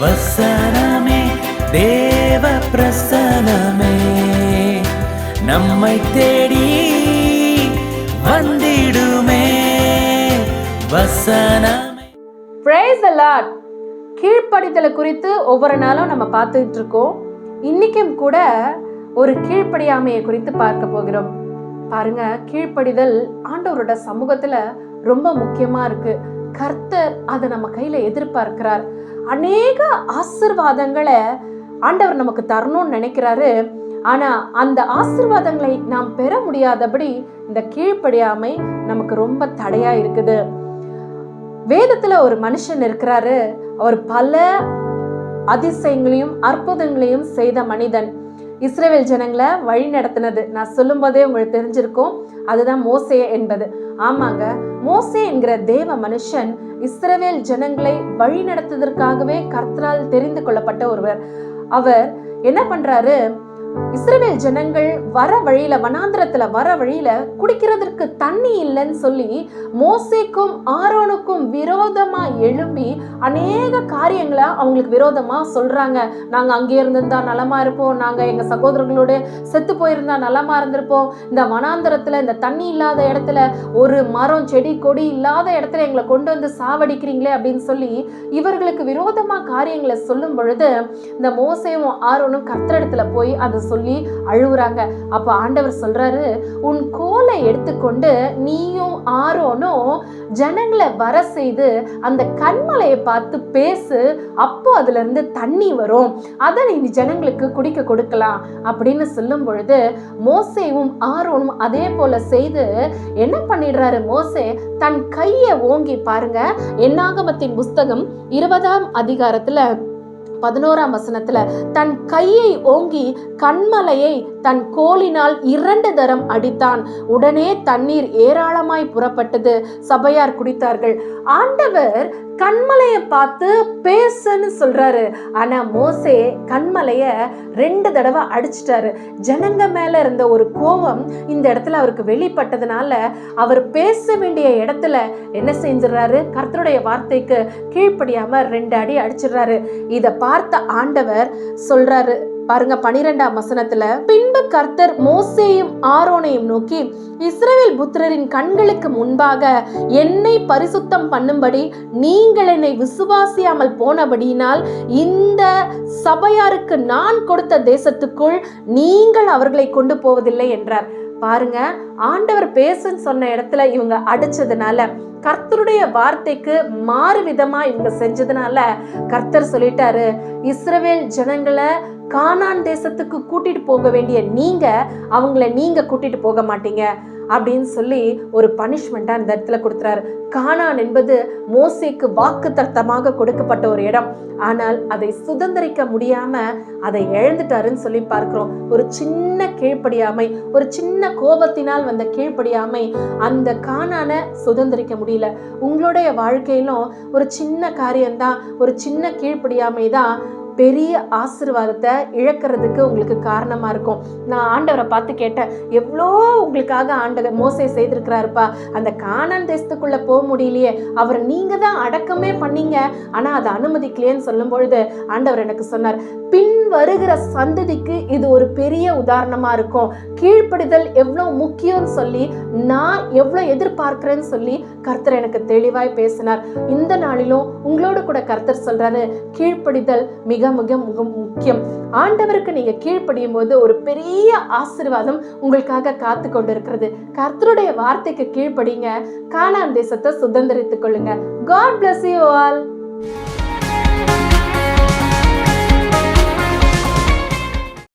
வசனமே தேவ பிரசனமே நம்மை தேடி வந்திடுமே வசனமே. Praise அலாட் கீழ்ப்படிதலை குறித்து ஒவ்வொரு நாளும் நம்ம பார்த்துக்கிட்டு இருக்கோம். இன்னைக்கும் கூட ஒரு கீழ்ப்படியாமையை குறித்து பார்க்க போகிறோம். பாருங்க கீழ்ப்படிதல் ஆண்டவரோட சமூகத்துல ரொம்ப முக்கியமா இருக்கு. கர்த்தர் அதை நம்ம கையில் எதிர்பார்க்கிறார். அநேக ஆசிர்வாதங்களை ஆண்டவர் நமக்கு தரணும்னு நினைக்கிறாரு. ஆனா அந்த ஆசிர்வாதங்களை நாம் பெற முடியாதபடி இந்த கீழ்ப்படியாமை நமக்கு ரொம்ப தடையா இருக்குது. வேதத்துல ஒரு மனுஷன் இருக்கிறாரு. அவர் பல அதிசயங்களையும் அற்புதங்களையும் செய்த மனிதன். இஸ்ரேல் ஜனங்களை வழி நடத்தினது நான் சொல்லும் போதே உங்களுக்கு தெரிஞ்சிருக்கும். அதுதான் மோசே என்பது. ஆமாங்க. மோசே என்கிற தேவ மனுஷன் இஸ்ரவேல் ஜனங்களை வழி நடத்துவதற்காகவே கர்த்தரால் தெரிந்து கொள்ளப்பட்ட ஒருவர். அவர் என்ன பண்றாரு? இஸ்ரேல் ஜனங்கள் வர வழியில வனாந்திரத்துல வர வழியில குடிக்கிறதற்கு தண்ணி இல்லைன்னு சொல்லி மோசைக்கும் ஆரோனுக்கும் விரோதமா எழும்பி அநேக காரியங்களை அவங்களுக்கு விரோதமா சொல்றாங்க. நாங்க அங்கே இருந்திருந்தா நலமா இருப்போம். நாங்க எங்க சகோதரர்களோட செத்து போயிருந்தா நலமா இருந்திருப்போம். இந்த வனாந்திரத்துல இந்த தண்ணி இல்லாத இடத்துல ஒரு மரம் செடி கொடி இல்லாத இடத்துல எங்களை கொண்டு வந்து சாவடிக்கிறீங்களே அப்படின்னு சொல்லி இவர்களுக்கு விரோதமா காரியங்களை சொல்லும் பொழுது இந்த மோசையும் ஆரோனும் கர்த்தரிடத்துல போய் அது சொல்லி அழுவுறாங்க. அப்போ ஆண்டவர் சொல்றாரு உன் கோலை எடுத்துக்கொண்டு நீயும் ஆரோனும் ஜனங்களை வர செய்து அந்த கண்மலையை பார்த்து பேசு அப்போ அதுல இருந்து தண்ணி வரும். அதை நீ ஜனங்களுக்கு குடிக்க கொடுக்கலாம். அப்படின்னு சொல்லும் பொழுது மோசேவும் ஆரோனும் அதே போல செய்து என்ன பண்ணிடுறாரு மோசே? தன் கையை ஓங்கி பாருங்க. என்னாகமத்தின் புஸ்தகம் இருபதாம் அதிகாரத்துல பதினோராம் வசனத்துல தன் கையை ஓங்கி கண்மலையை தன் கோலினால் இரண்டு தரம் அடித்தான். உடனே தண்ணீர் ஏராளமாய் புறப்பட்டது. சபையார் குடித்தார்கள். ஆண்டவர் கண்மலையை பார்த்து பேசுன்னு சொல்றாரு. ஆனா மோசே கண்மலைய ரெண்டு தடவை அடிச்சிட்டாரு. ஜனங்க மேல இருந்த ஒரு கோபம் இந்த இடத்துல அவருக்கு வெளிப்பட்டதுனால அவர் பேச வேண்டிய இடத்துல என்ன செஞ்சிடறாரு? கர்த்தருடைய வார்த்தைக்கு கீழ்ப்படியாம ரெண்டு அடி அடிச்சிடுறாரு. இத பார்த்த ஆண்டவர் சொல்றாரு. பாருங்க பனிரெண்டாம் வசனத்துல பின்பு கர்த்தர் மோசேயும் ஆரோனையும் நோக்கி இஸ்ரேல் புத்திரரின் கண்களுக்கு முன்பாக என்னை பரிசுத்தம் பண்ணும்படி நீங்கள் என்னை விசுவாசியாமல் போனபடியினால் இந்த சபையாருக்கு நான் கொடுத்த தேசத்துக்குள் நீங்கள் அவர்களை கொண்டு போவதில்லை என்றார். பாருங்க ஆண்டவர் பேசுன்னு சொன்ன இடத்துல இவங்க அடிச்சதுனால கர்த்தருடைய வார்த்தைக்கு மாறு விதமா இவங்க செஞ்சதுனால கர்த்தர் சொல்லிட்டாரு இஸ்ரவேல் ஜனங்களை கானான் தேசத்துக்கு கூட்டிட்டு போக வேண்டிய நீங்க அவங்கள நீங்க கூட்டிட்டு போக மாட்டீங்க. அப்படின்னு சொல்லி ஒரு பனிஷ்மெண்ட்டாக இந்த இடத்துல கொடுத்துறாரு. கானான் என்பது மோசிக்கு வாக்கு தர்த்தமாக கொடுக்கப்பட்ட ஒரு இடம். ஆனால் அதை சுதந்திரிக்க முடியாம அதை இழந்துட்டாருன்னு சொல்லி பார்க்கிறோம். ஒரு சின்ன கீழ்ப்படியாமை ஒரு சின்ன கோபத்தினால் வந்த கீழ்ப்படியாமை அந்த காணான சுதந்திரிக்க முடியல. உங்களுடைய வாழ்க்கையிலும் ஒரு சின்ன காரியம்தான் ஒரு சின்ன கீழ்ப்படியாமை தான் பெரிய ஆசீர்வாதத்தை இழக்கிறதுக்கு உங்களுக்கு காரணமாக இருக்கும். நான் ஆண்டவரை பார்த்து கேட்டேன் எவ்வளோ உங்களுக்காக ஆண்டவர் மோசை செய்திருக்கிறாருப்பா. அந்த காணான் தேசத்துக்குள்ளே போக முடியலையே. அவர் நீங்கள் தான் அடக்கமே பண்ணீங்க. ஆனால் அதை அனுமதிக்கலையேன்னு சொல்லும் பொழுது ஆண்டவர் எனக்கு சொன்னார் பின் வருகிற சந்ததிக்கு இது ஒரு பெரிய உதாரணமாக இருக்கும். கீழ்ப்படிதல் எவ்வளோ முக்கியம்னு சொல்லி நான் எவ்வளோ எதிர்பார்க்குறேன்னு சொல்லி கர்த்தர் எனக்கு தெளிவாய் பேசினார். இந்த நாளிலும் உங்களோட கூட கர்த்தர் சொல்கிறாரு கீழ்ப்படிதல் மிக மிக மிக முக்கியம். ஆண்டவருக்கு நீங்க கீழ்ப்படியும் போது ஒரு பெரிய ஆசீர்வாதம் உங்களுக்காக காத்து கொண்டிருக்கிறது. கர்த்தருடைய வார்த்தைக்கு கீழ்ப்படிங்க. கானான் தேசத்தை சுதந்திரித்துக் கொள்ளுங்க. God bless you all